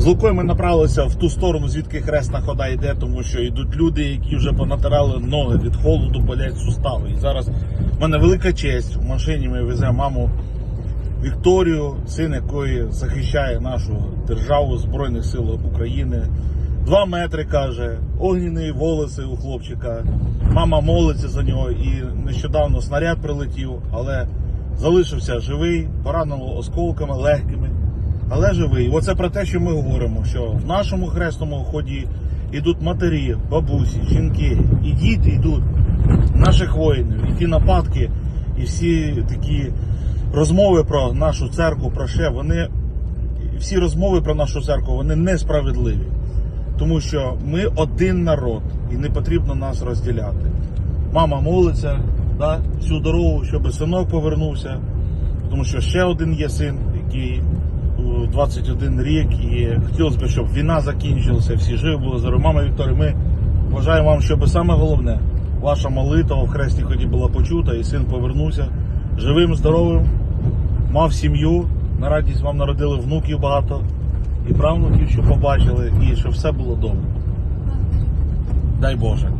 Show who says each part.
Speaker 1: З Лукою ми направилися в ту сторону, звідки хресна хода йде, тому що йдуть люди, які вже понатирали ноги від холоду, болять сустави. І зараз в мене велика честь. В машині ми веземо маму Вікторію, син якої захищає нашу державу Збройних сил України. Два метри каже, огняні волоси у хлопчика. Мама молиться за нього і нещодавно снаряд прилетів, але залишився живий, поранено осколками легкими, але живий. Оце про те, що ми говоримо, що в нашому хресному ході йдуть матері, бабусі, жінки і діти йдуть наших воїнів. І ті нападки, і всі такі розмови про нашу церкву, про ще, вони всі розмови про нашу церкву вони несправедливі. Тому що ми один народ і не потрібно нас розділяти. Мама молиться да, всю дорогу, щоб синок повернувся, тому що ще один є син, який 21 рік, і хотілося б, щоб війна закінчилася, всі живі були здорові. Мама Вікторія, ми бажаємо вам, щоб саме головне, ваша молитва в хресні ході була почута, і син повернувся живим, здоровим, мав сім'ю. На радість вам народили внуків багато і правнуків, що побачили, і щоб все було добре. Дай Боже.